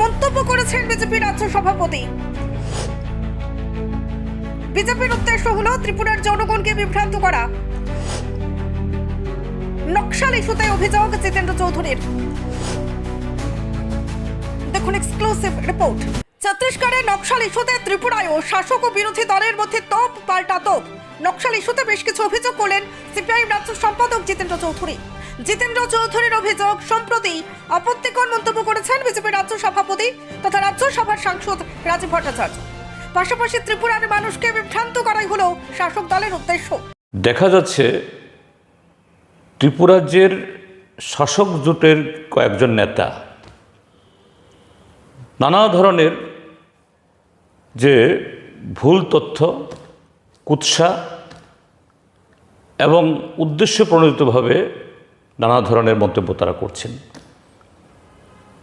মন্তব্য করেছেন বিজেপি রাজ্য সভাপতি। বিজেপির উদ্দেশ্য হলো ত্রিপুরার জনগণকে বিভ্রান্ত করা। নকশাল ইস্যুতে অভিযোগ জিতেন্দ্র চৌধুরীর। দেখুন এক্সক্লুসিভ রিপোর্ট ছত্তিশগড়ে নকশাল ইস্যুতে ত্রিপুরায়ও শাসক ও বিরোধী দলের মধ্যে তোপ, পাল্টা তোপ। নকশাল ইস্যুতে বেশ কিছু অভিযোগ করলেন সিপিআইএম রাজ্য সম্পাদক জিতেন্দ্র চৌধুরী। জিতেন্দ্র চৌধুরীর অভিযোগ সম্প্রতি আপত্তিকর মন্তব্য করেছেন বিজেপির রাজ্য সভাপতি তথা রাজ্যসভার সাংসদ রাজীব ভট্টাচার্য। পাশাপাশি ত্রিপুরার মানুষকে বিভ্রান্ত করাই হলো শাসক দলের উদ্দেশ্য। দেখা যাচ্ছে ত্রিপুরাজ্যের শাসক জোটের কয়েকজন নেতা নানা ধরনের যে ভুল তথ্য, কুৎসা এবং উদ্দেশ্য প্রণোদিতভাবে নানা ধরনের মন্তব্য তারা করছেন।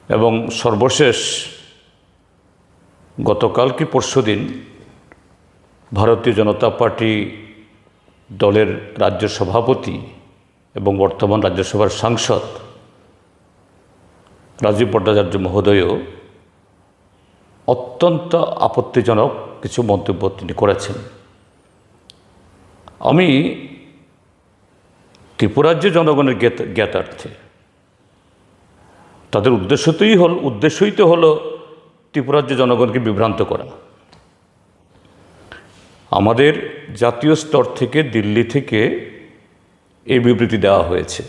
এবং সর্বশেষ গতকাল কি পরশুদিন ভারতীয় জনতা পার্টি দলের রাজ্য সভাপতি এবং বর্তমান রাজ্যসভার সাংসদ রাজীব ভট্টাচার্য মহোদয়ও অত্যন্ত আপত্তিজনক কিছু মন্তব্য তিনি করেছেন। আমি ত্রিপুরাজ্য জনগণের জ্ঞাত- জ্ঞাতার্থে তাদের উদ্দেশ্যতেই হল, উদ্দেশ্যই তো হলো ত্রিপুরাজ্য জনগণকে বিভ্রান্ত করা। আমাদের জাতীয় স্তর থেকে দিল্লি থেকে এই বিবৃতি দেওয়া হয়েছে।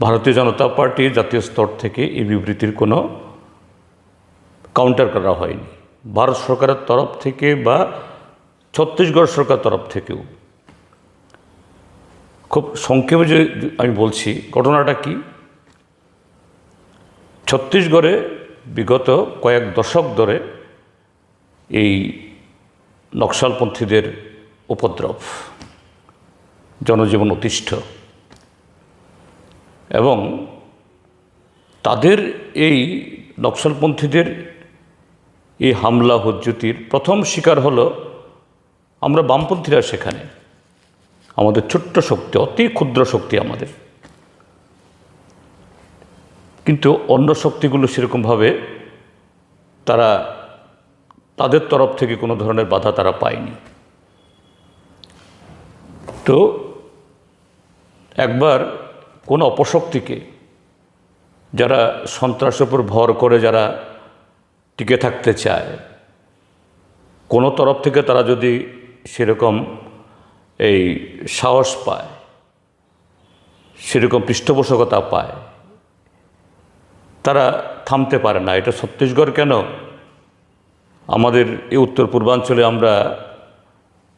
ভারতীয় জনতা পার্টির জাতীয় স্তর থেকে এই বিবৃতির কোনো কাউন্টার করা হয়নি। ভারত সরকারের তরফ থেকে বা ছত্তিশগড় সরকার তরফ থেকেও। খুব সংক্ষেপে যে আমি বলছি, ঘটনাটা কি? ছত্তিশগড়ে বিগত কয়েক দশক ধরে এই নকশালপন্থীদের উপদ্রব, জনজীবন অতিষ্ঠ এবং তাদের এই নকশালপন্থীদের এই হামলা, হজ্জুতির প্রথম শিকার হলো আমরা বামপন্থীরা সেখানে। আমাদের ছোট্ট শক্তি, অতি ক্ষুদ্র শক্তি আমাদের। কিন্তু অন্য শক্তিগুলো সেরকমভাবে তারা তাদের তরফ থেকে কোনো ধরনের বাধা তারা পায়নি। তো একবার কোন অপশক্তিকে যারা সন্ত্রাসের উপর ভর করে যারা টিকে থাকতে চায়, কোনো তরফ থেকে তারা যদি সেরকম এই সাহস পায়, সেরকম পৃষ্ঠপোষকতা পায়, তারা থামতে পারে না। এটা ছত্তিশগড় কেন? আমাদের এই উত্তর পূর্বাঞ্চলে আমরা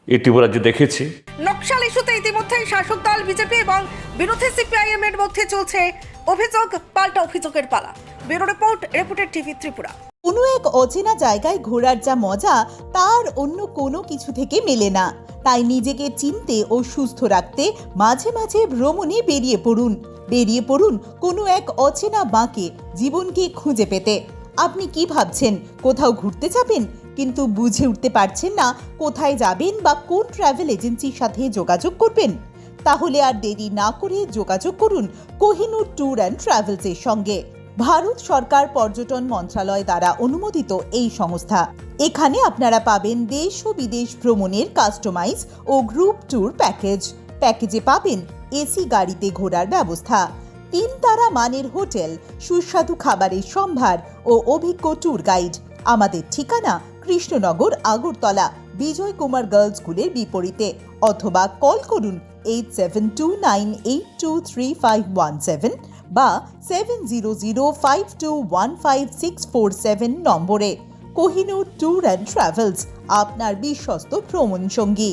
ত্রিপুরাজ্যে দেখেছি। নকশাল ইস্যুতে ইতিমধ্যেই শাসক দল, বিজেপি এবং বিরোধী সিপিআইএম এর মধ্যে চলছে অভিযোগ, পাল্টা অভিযোগের পালা। Bureau report reported TV Tripura. কোনো এক অচেনা জায়গায় ঘোরার যা মজা, তার অন্য কোনো কিছু থেকে মেলে না। তাই নিজেকে চিনতে ও সুস্থ রাখতে মাঝে মাঝে ভ্রমণে বেরিয়ে পড়ুন। বেরিয়ে পড়ুন কোনো এক অচেনা বাঁকে জীবনকে খুঁজে পেতে। আপনি কি ভাবছেন, কোথাও ঘুরতে যাবেন? কিন্তু বুঝে উঠতে পারছেন না কোথায় যাবেন বা কোন ট্রাভেল এজেন্সির সাথে যোগাযোগ করবেন? তাহলে আর দেরি না করে যোগাযোগ করুন কোহিনুর ট্যুর অ্যান্ড ট্রাভেলসের সঙ্গে। ভারত সরকার পর্যটন মন্ত্রণালয় দ্বারা অনুমোদিত এই সংস্থা। এখানে আপনারা পাবেন দেশ ও বিদেশ ভ্রমণের কাস্টমাইজ ও গ্রুপ ট্যুর প্যাকেজ প্যাকেজে পাবেন এসি গাড়িতে ঘোরার ব্যবস্থা। তিন তারা মানের হোটেল, সুস্বাদু খাবারের সম্ভার ও অভিজ্ঞ ট্যুর গাইড আমাদের ঠিকানা কৃষ্ণনগর, আগরতলা, বিজয় কুমার গার্লস স্কুলের বিপরীতে। অথবা কল করুন eight seven two nine eight two three five one seven বা seven zero zero five two one five six four seven নম্বরে কোহিনুর ট্যুর অ্যান্ড ট্রাভেলস আপনার বিশ্বস্ত ভ্রমণ সঙ্গী